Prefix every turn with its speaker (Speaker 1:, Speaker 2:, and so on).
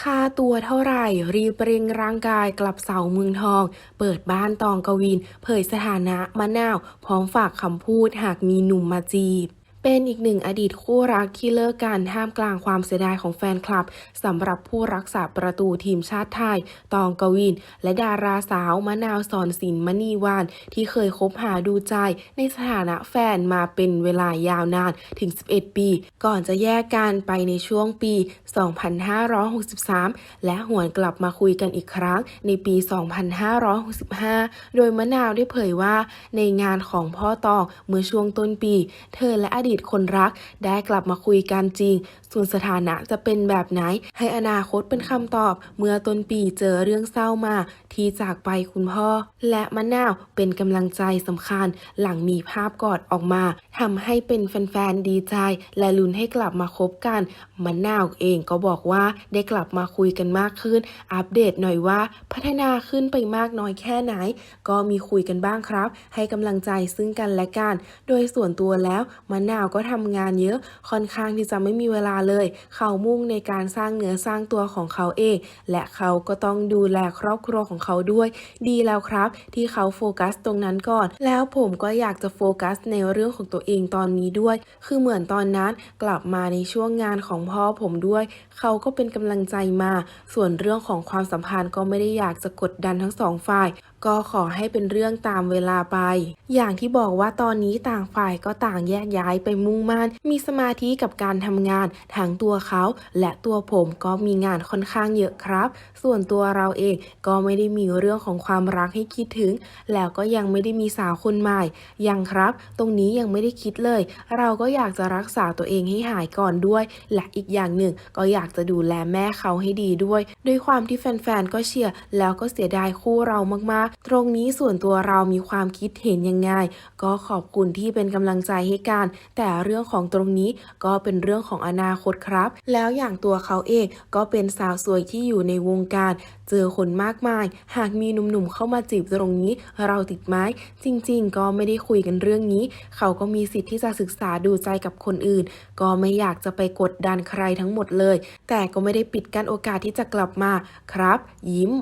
Speaker 1: ค่าตัวเท่าไหร่ รีบเร่งร่างกายกลับเสาเมืองทอง เปิดบ้านตองกวิน เผยสถานะมะนาว พร้อมฝากคำพูดหากมีหนุ่มมาจีบ เป็นอีกหนึ่งอดีตคู่รักที่เลิกกันท่ามกลางความเสียดายของแฟนคลับสำหรับผู้รักษาประตูทีมชาติไทย ตองกวิน และดาราสาวมะนาวสอนสินมณีวาน ที่เคยคบหาดูใจในสถานะแฟนมาเป็นเวลายาวนานถึง 11 ปี ก่อนจะแยกกันไปในช่วงปี 2563 และหวนกลับมาคุยกันอีกครั้งในปี 2565 โดยมะนาวได้เผยว่าในงานของพ่อตองเมื่อช่วงต้นปี เธอและอดีดีตคนรัก ได้กลับมาคุยกันจริง ส่วนสถานะจะเป็นแบบไหน ให้อนาคตเป็นคำตอบ เมื่อต้นปีเจอเรื่องเศร้ามา ที่จากไปคุณพ่อ และมะนาวเป็นกำลังใจสำคัญ หลังมีภาพกอดออกมาทำให้เป็นแฟนๆดีใจ และลุ้นให้กลับมาคบกันมะนาวเองก็บอกว่าได้กลับมาคุยกันมากขึ้น อัปเดตหน่อยว่า พัฒนาขึ้นไปมากน้อยแค่ไหน ก็มีคุยกันบ้างครับ ให้กำลังใจซึ่งกันและกัน โดยส่วนตัวแล้วมะนาวก็ทำงานเยอะ ค่อนข้างที่จะไม่มีเวลาเลย เขามุ่งในการสร้างเนื้อสร้างตัวของเขาเอง และเขาก็ต้องดูแลครอบครัวของเขาด้วย ดีแล้วครับ ที่เขาโฟกัสตรงนั้นก่อน แล้วผมก็อยากจะโฟกัสในเรื่องของตัวเองตอนนี้ด้วย คือเหมือนตอนนั้นกลับมาในช่วงงานของพ่อผมด้วย เขาก็เป็นกำลังใจมา ส่วนเรื่องของความสัมพันธ์ก็ไม่ได้อยากจะกดดันทั้งสองฝ่ายก็ขอให้เป็นเรื่องตามเวลาไป อย่างที่บอกว่าตอนนี้ต่างฝ่ายก็ต่างแยกย้ายไปมุ่งมั่น มีสมาธิกับการทำงาน ทั้งตัวเขาและตัวผมก็มีงานค่อนข้างเยอะครับ ส่วนตัวเราเองก็ไม่ได้มีเรื่องของความรักให้คิดถึง แล้วก็ยังไม่ได้มีสาวคนใหม่ ยังครับ ตรงนี้ยังไม่ได้คิดเลย เราก็อยากจะรักษาตัวเองให้หายก่อนด้วย และอีกอย่างหนึ่งก็อยากจะดูแลแม่เขาให้ดีด้วย ด้วยความที่แฟนๆก็เชียร์แล้วก็เสียดายคู่เรามากๆตรงนี้ส่วนตัวเรามีความคิดเห็นยังไง ก็ขอบคุณที่เป็นกำลังใจให้กัน แต่เรื่องของตรงนี้ก็เป็นเรื่องของอนาคตครับ แล้วอย่างตัวเขาเองก็เป็นสาวสวยที่อยู่ในวงการ เจอคนมากมาย หากมีหนุ่มๆเข้ามาจีบตรงนี้ เราติดไหมจริง ๆ ก็ไม่ได้คุยกันเรื่องนี้ เขาก็มีสิทธิ์ที่จะศึกษาดูใจกับคนอื่น ก็ไม่อยากจะไปกดดันใครทั้งหมดเลย แต่ก็ไม่ได้ปิดกั้นโอกาสที่จะกลับมาครับ ยิ้ม